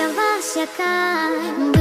щастя вас чекає.